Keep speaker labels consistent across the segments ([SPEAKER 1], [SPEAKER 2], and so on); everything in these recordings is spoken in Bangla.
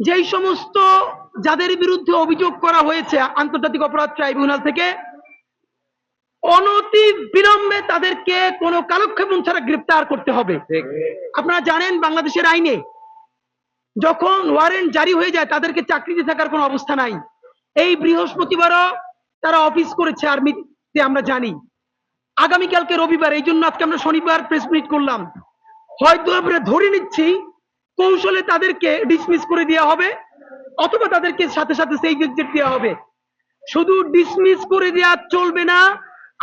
[SPEAKER 1] যেই সমস্ত যাদের বিরুদ্ধে অভিযোগ করা হয়েছে আন্তর্জাতিক অপরাধ ট্রাইব্যুনাল থেকে অনতি বিলম্বে তাদেরকে কোনো কালক্ষেপণ ছাড়া গ্রেপ্তার করতে হবে। আপনারা জানেন বাংলাদেশের আইনে যখন ওয়ারেন্ট জারি হয়ে যায় তাদেরকে চাকরিতে থাকার কোনো অবস্থা নাই। এই বৃহস্পতিবারও তারা অফিস করেছে আর্মিতে আমরা জানি। আগামীকালকে রবিবার এই জন্য আজকে আমরা শনিবার প্রেস মিট করলাম। হয়তো আমরা ধরে নিচ্ছি কৌশলে তাদেরকে ডিসমিস করে দেওয়া হবে অথবা তাদেরকে সাথে সাথে সেই এক্সিট দেওয়া হবে। শুধু ডিসমিস করে দেওয়া চলবে না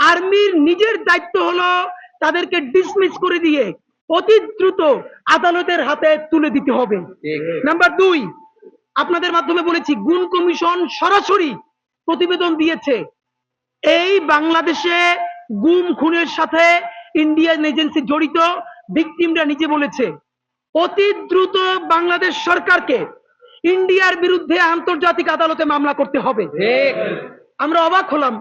[SPEAKER 1] আর্মির নিজের দায়িত্ব হলো তাদেরকে ডিসমিস করে দিয়ে অতি দ্রুত আদালতের হাতে তুলে দিতে হবে। নাম্বার দুই আপনাদের মাধ্যমে বলেছি গুণ কমিশন সরাসরি প্রতিবেদন দিয়েছে। এই বাংলাদেশে গুম খুনের সাথে ইন্ডিয়ান এজেন্সি জড়িত ভিকটিমরা নিজে বলেছে। অতি দ্রুত বাংলাদেশ সরকারকে ইন্ডিয়ার বিরুদ্ধে আন্তর্জাতিক আদালতে মামলা করতে হবে। আমরা অবাক হলাম।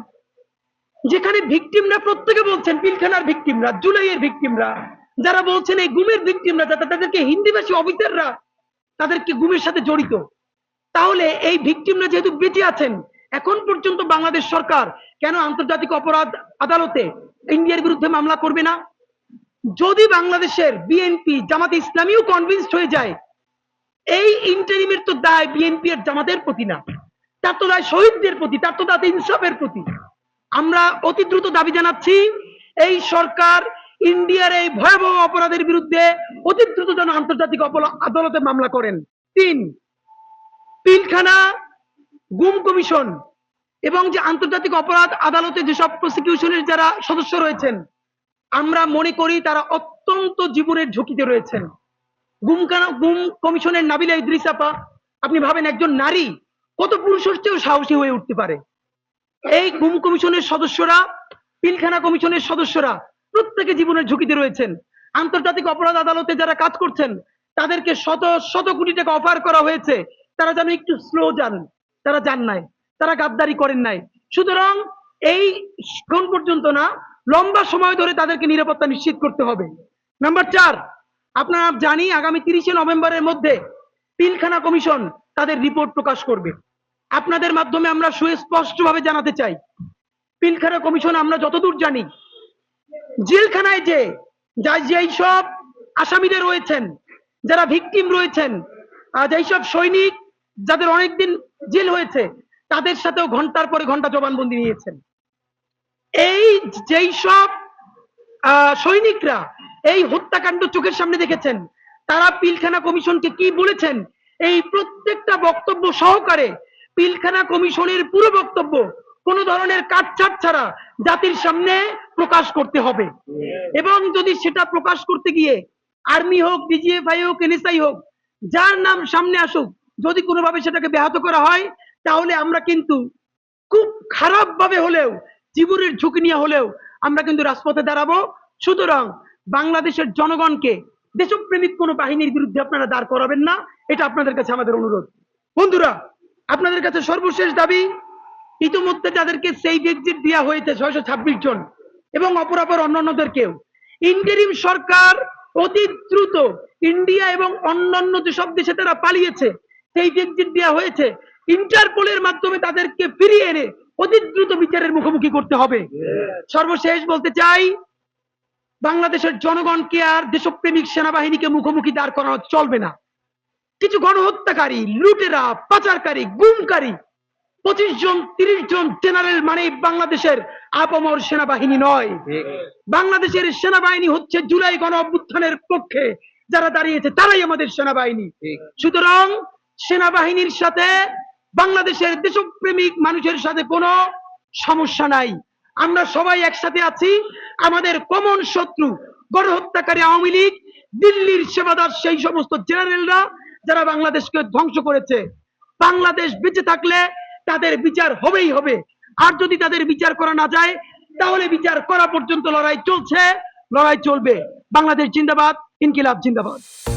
[SPEAKER 1] যেখানে ভিকটিমরা প্রত্যেকে বলছেন পিলখানার ভিকটিমরা জুলাইয়ের ভিকটিমরা যারা বলছেন এই গুমের ভিকটিমরা যাতে তাদেরকে হিন্দিভাষী অফিসাররা তাদেরকে গুমের সাথে জড়িত। তাহলে এই ভিকটিমরা যেহেতু বেঁচে আছেন এখন পর্যন্ত বাংলাদেশ সরকার কেন আন্তর্জাতিক অপরাধ আদালতে ইন্ডিয়ার বিরুদ্ধে মামলা করবে না? যদি বাংলাদেশের বিএনপি জামাতে ইসলামীও কনভিন্সড হয়ে যায়, এই ইন্টারিমের তো দায় বিএনপি এর জামাতের প্রতি না। তার তো দায় শহীদদের প্রতি, তার তো দায় ইনসাফের প্রতি। আমরা অতি দ্রুত দাবি জানাচ্ছি, এই সরকার ইন্ডিয়ার এই ভয়াবহ অপরাধের বিরুদ্ধে অতি দ্রুত যেন আন্তর্জাতিক আদালতে মামলা করেন। তিন, পিলখানা, গুম কমিশন এবং যে আন্তর্জাতিক অপরাধ আদালতে যেসব প্রসিকিউশনের যারা সদস্য রয়েছেন আমরা মনে করি তারা অত্যন্ত জীবনের ঝুঁকিতে রয়েছেন। গুম গুম কমিশনের নাবিলা ইদ্রিস আপা, আপনি ভাবেন একজন নারী, কত পুরুষের চেয়েও সাহসী হয়ে উঠতে পারে। এই গুম কমিশনের সদস্যরা, পিলখানা কমিশনের সদস্যরা প্রত্যেকে জীবনের ঝুঁকিতে রয়েছেন। আন্তর্জাতিক অপরাধ আদালতে যারা কাজ করছেন, তাদেরকে শত শত কোটি টাকা অফার করা হয়েছে। তারা যেন একটু স্লো যান। তারা যান নাই। তারা গাদ্দারি করেন নাই। সুতরাং এই কোন পর্যন্ত না লম্বা সময় ধরে তাদেরকে নিরাপত্তা নিশ্চিত করতে হবে। নাম্বার চার, আপনারা জানি আগামী তিরিশে নভেম্বরের মধ্যে পিলখানা কমিশন তাদের রিপোর্ট প্রকাশ করবে। আপনাদের মাধ্যমে আমরা সুস্পষ্টভাবে জানাতে চাই, পিলখানা কমিশন আমরা যতদূর জানি, জেলখানায় যে, যা যেই সব আসামিরা রয়েছেন, যারা ভিকটিম রয়েছেন যেই সব সৈনিক যাদের অনেকদিন জেল হয়েছে, তাদের সাথেও ঘণ্টার পরে ঘণ্টা জবানবন্দি নিয়েছেন। এই যেই সব সৈনিকরা এই হত্যাকাণ্ড চোখের সামনে দেখেছেন, তারা পিলখানা কমিশনকে কি বলেছেন? এই প্রত্যেকটা বক্তব্য সহকারে পিলখানা কমিশনের পুরো বক্তব্য কোন ধরনের কাটছাট ছাড়া জাতির সামনে প্রকাশ করতে হবে। এবং যদি সেটা প্রকাশ করতে গিয়ে আর্মি হোক, ডিজিএফআই হোক, এনএসআই হোক, যার নাম সামনে আসুক, যদি কোনোভাবে সেটাকে ব্যাহত করা হয়, তাহলে আমরা কিন্তু খুব খারাপ ভাবে হলেও জীবনের ঝুঁকি নিয়ে হলেও আমরা কিন্তু রাজপথে দাঁড়াবো। সুতরাং বাংলাদেশের জনগণকে দেশপ্রেমিক কোনো বাহিনীর বিরুদ্ধে আপনারা দাঁড় করাবেন না, এটা আপনাদের কাছে আমাদের অনুরোধ। বন্ধুরা, আপনাদের কাছে সর্বশেষ দাবি, ইতিমধ্যে যাদেরকে সেই এক্সিট দেওয়া হয়েছে ছয়শো ছাব্বিশ জন এবং অপরাপর অন্যান্যদেরকেও। ইন্টারিম সরকার অতি দ্রুত ইন্ডিয়া এবং অন্যান্য যেসব দেশে তারা পালিয়েছে সেই এক্সিট দেওয়া হয়েছে, ইন্টারপোলের মাধ্যমে তাদেরকে ফিরিয়ে এনে অতি দ্রুত বিচারের মুখোমুখি করতে হবে। সর্বশেষ বলতে চাই বাংলাদেশের জনগণকে আর দেশপ্রেমিক সেনাবাহিনীকে মুখোমুখি দাঁড় করানো চলবে না। কিছু গণহত্যাকারী লুটেরা পাচারকারী গুমকারী পঁচিশ জন তিরিশ জন জেনারেল মানে বাংলাদেশের আপমর সেনাবাহিনী নয়। বাংলাদেশের সেনাবাহিনী হচ্ছে জুলাই গণ অভ্যুত্থানের পক্ষে যারা দাঁড়িয়েছে তারাই আমাদের সেনাবাহিনী। সুতরাং সেনাবাহিনীর সাথে বাংলাদেশের দেশপ্রেমিক মানুষের সাথে কোনো সমস্যা নাই। আমরা সবাই একসাথে আছি। আমাদের কমন শত্রু, গণহত্যাকারী আওয়ামী লীগ, দিল্লির সেবাদার সেই সমস্ত জেনারেলরা যারা বাংলাদেশকে ধ্বংস করেছে। বাংলাদেশ বেঁচে থাকলে তাদের বিচার হবেই হবে। আর যদি তাদের বিচার করা না যায়, তাহলে বিচার করা পর্যন্ত লড়াই চলছে, লড়াই চলবে। বাংলাদেশ জিন্দাবাদ, ইনকিলাব জিন্দাবাদ।